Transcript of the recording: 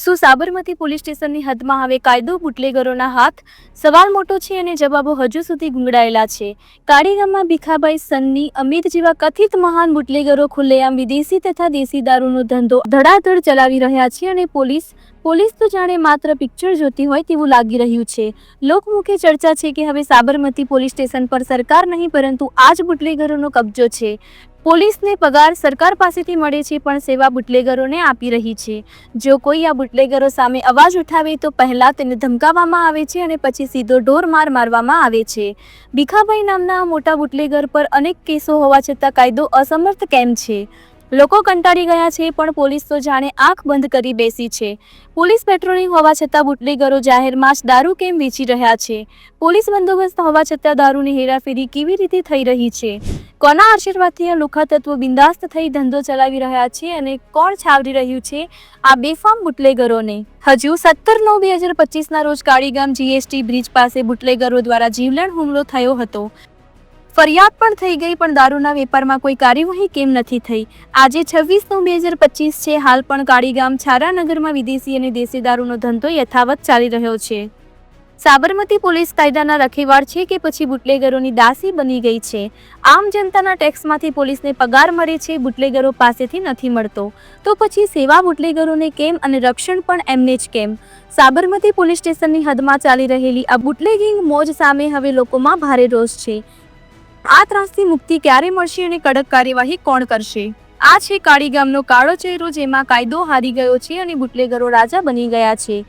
શું સાબરમતી પોલીસ સ્ટેશનની હદમાં હવે કાયદો બુટલેગરોના હાથ? સવાલ મોટો છે અને જવાબો હજુ સુધી ગુંગળાયેલા છે. કાળીગામમાં ભીખાભાઈ સન્ની, અમિત જેવા કથિત મહાન બુટલેગરો ખુલ્લેઆમ વિદેશી તથા દેશી દારૂનો ધંધો ધડાધડ ચલાવી રહ્યા છે અને પોલીસ પોલીસ તો જાણે માત્ર પિક્ચર જોતી હોય તેવું લાગી રહ્યું છે. લોકમુખે ચર્ચા છે કે હવે સાબરમતી પોલીસ સ્ટેશન પર સરકાર નહીં, પરંતુ આ જ બુટલેગરોનો કબજો છે. પોલીસને પગાર સરકાર પાસેથી મળે છે, પણ સેવા બુટલેગરોને આપી રહી છે. જો કોઈ આ બુટલેગરો સામે અવાજ ઉઠાવે, તો પહેલાં તેને ધમકાવવામાં આવે છે અને પછી સીધો ઢોર માર મારવામાં આવે છે. ભીખાભાઈ નામના મોટા બુટલેગર પર અનેક કેસો હોવા છતાં કાયદો અસમર્થ કેમ છે? લોકો કંટાળી ગયા છે, પણ પોલીસ તો જાણે આંખ બંધ કરી બેસી છે. પોલીસ પેટ્રોલિંગ હોવા છતાં બુટલેગરો જાહેરમાં જ દારૂ કેમ વેચી રહ્યા છે? પોલીસ બંદોબસ્ત હોવા છતાં દારૂની હેરાફેરી કેવી રીતે થઈ રહી છે? કોના આશીર્વાદથી આ લુખા તત્વો બિંદાસ્ત થઈ ધંધો ચલાવી રહ્યા છે અને કોણ છાવરી રહ્યું છે આ બેફામ બુટલેગરોને? હજુ સત્તર નવ બે હજાર પચીસના રોજ કાળીગામ જીએસટી બ્રિજ પાસે બુટલેગરો દ્વારા જીવલેણ હુમલો થયો હતો. ફરિયાદ પણ થઈ ગઈ, પણ દારૂના વેપારમાં કોઈ કાર્યવાહી કેમ નથી થઈ? આજે છવ્વીસ નવ બે હજાર પચીસ છે, હાલ પણ કાળીગામ છારાનગરમાં વિદેશી અને દેશી દારૂનો ધંધો યથાવત ચાલી રહ્યો છે. સાબરમતી પોલીસ કાયદાના રખેવાળ છે કે પછી બુટલેગરોની દાસી બની ગઈ છે? આમ જનતાના ટેક્સમાંથી પોલીસને પગાર મળે છે, બુટલેગરો પાસેથી નથી મળતો. તો પછી સેવા બુટલેગરોને કેમ અને રક્ષણ પણ એમને જ કેમ? સાબરમતી પોલીસ સ્ટેશનની હદમાં ચાલી રહેલી આ બુટલેગિંગ મોજ સામે હવે લોકોમાં ભારે રોષ છે. આ ત્રાસથી મુક્તિ ક્યારે મળશે અને કડક કાર્યવાહી કોણ કરશે? આ છે કાળી ગામનો કાળો ચહેરો જેમાં કાયદો હારી ગયો છે અને બુટલેગરો રાજા બની ગયા છે.